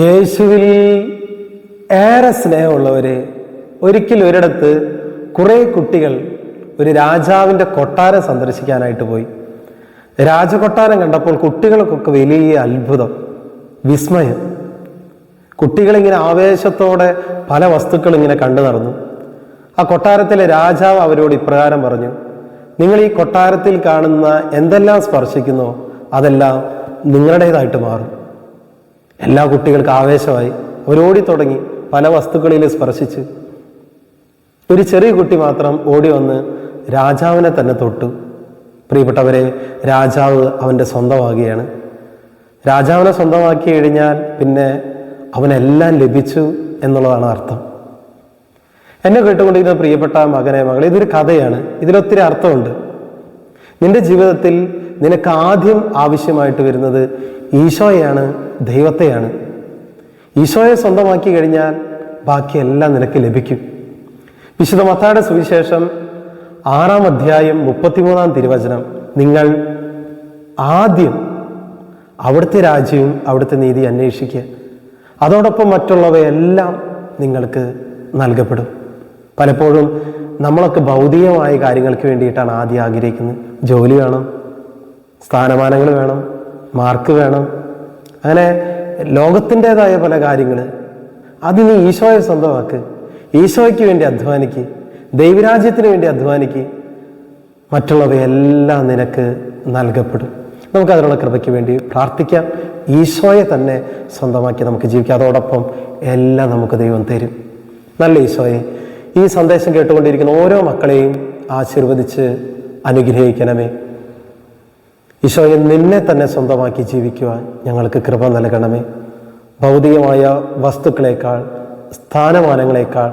യേശുവിൽ ഏറെ സ്നേഹമുള്ളവർ ഒരിക്കൽ ഒരിടത്ത് കുറേ കുട്ടികൾ ഒരു രാജാവിന്റെ കൊട്ടാരം സന്ദർശിക്കാനായിട്ട് പോയി. രാജകൊട്ടാരം കണ്ടപ്പോൾ കുട്ടികൾക്കൊക്കെ വലിയ അത്ഭുതം വിസ്മയം. കുട്ടികളിങ്ങനെ ആവേശത്തോടെ പല വസ്തുക്കൾ ഇങ്ങനെ കണ്ടു നടന്നു. ആ കൊട്ടാരത്തിലെ രാജാവ് അവരോട് ഇപ്രകാരം പറഞ്ഞു നിങ്ങൾ ഈ കൊട്ടാരത്തിൽ കാണുന്ന എന്തെല്ലാം സ്പർശിക്കുന്നോ അതെല്ലാം നിങ്ങളുടേതായിട്ട് മാറും. എല്ലാ കുട്ടികൾക്കും ആവേശമായി. അവരോടി തുടങ്ങി. പല വസ്തുക്കളിൽ സ്പർശിച്ച്. ഒരു ചെറിയ കുട്ടി മാത്രം ഓടി വന്ന് രാജാവിനെ തന്നെ തൊട്ടു. പ്രിയപ്പെട്ടവരെ രാജാവ് അവന്റെ സ്വന്തമാകുകയാണ്. രാജാവിനെ സ്വന്തമാക്കി കഴിഞ്ഞാൽ പിന്നെ അവനെല്ലാം ലഭിച്ചു എന്നുള്ളതാണ് അർത്ഥം. എന്നെ കേട്ടുകൊണ്ടിരിക്കുന്ന പ്രിയപ്പെട്ട മകനെ മകളെ ഇതൊരു കഥയാണ്. ഇതിലൊത്തിരി അർത്ഥമുണ്ട്. നിന്റെ ജീവിതത്തിൽ നിനക്ക് ആദ്യം ആവശ്യമായിട്ട് വരുന്നത് ഈശോയാണ് ദൈവത്തെയാണ്. ഈശോയെ സ്വന്തമാക്കി കഴിഞ്ഞാൽ ബാക്കിയെല്ലാം നിനക്ക് ലഭിക്കും. വിശുദ്ധ മത്തായുടെ സുവിശേഷം ആറാം അധ്യായം മുപ്പത്തിമൂന്നാം തിരുവചനം. നിങ്ങൾ ആദ്യം അവിടുത്തെ രാജ്യവും അവിടുത്തെ നീതി അന്വേഷിക്കുക. അതോടൊപ്പം മറ്റുള്ളവയെല്ലാം നിങ്ങൾക്ക് നൽകപ്പെടും. പലപ്പോഴും നമ്മളൊക്കെ ഭൗതികമായ കാര്യങ്ങൾക്ക് വേണ്ടിയിട്ടാണ് ആദ്യം ആഗ്രഹിക്കുന്നത്. ജോലി വേണം സ്ഥാനമാനങ്ങൾ വേണം മാർക്ക് വേണം. അങ്ങനെ ലോകത്തിന്റെതായ പല കാര്യങ്ങൾ അതിന് ഈശോയെ സ്വന്തമാക്ക്. ഈശോയ്ക്ക് വേണ്ടി അധ്വാനിക്ക്. ദൈവരാജ്യത്തിന് വേണ്ടി അധ്വാനിക്ക്. മറ്റുള്ളവയെല്ലാം നിനക്ക് നൽകപ്പെടും. നമുക്ക് അതിനുള്ള കൃപയ്ക്ക് വേണ്ടി പ്രാർത്ഥിക്കാം. ഈശോയെ തന്നെ സ്വന്തമാക്കി നമുക്ക് ജീവിക്കാം. അതോടൊപ്പം എല്ലാം നമുക്ക് ദൈവം തരും. നല്ല ഈശോയെ ഈ സന്ദേശം കേട്ടുകൊണ്ടിരിക്കുന്ന ഓരോ മക്കളെയും ആശീർവദിച്ച് അനുഗ്രഹിക്കണമേ. ഈശോയെ നിന്നെ തന്നെ സ്വന്തമാക്കി ജീവിക്കുവാൻ ഞങ്ങൾക്ക് കൃപ നൽകണമേ. ഭൗതികമായ വസ്തുക്കളേക്കാൾ സ്ഥാനമാനങ്ങളേക്കാൾ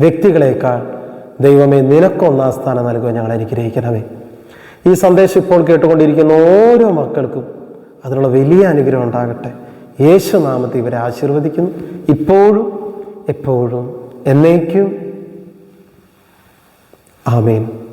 വ്യക്തികളേക്കാൾ ദൈവമേ നിനക്കൊന്നാം സ്ഥാനം നൽകുവാൻ ഞങ്ങൾ അനുഗ്രഹിക്കണമേ. ഈ സന്ദേശം ഇപ്പോൾ കേട്ടുകൊണ്ടിരിക്കുന്ന ഓരോ മക്കൾക്കും അതിനുള്ള വലിയ അനുഗ്രഹം ഉണ്ടാകട്ടെ. യേശു നാമത്തെ ഇവരെ ആശീർവദിക്കുന്നു. ഇപ്പോഴും എപ്പോഴും എന്നേക്കും. ആമേൻ.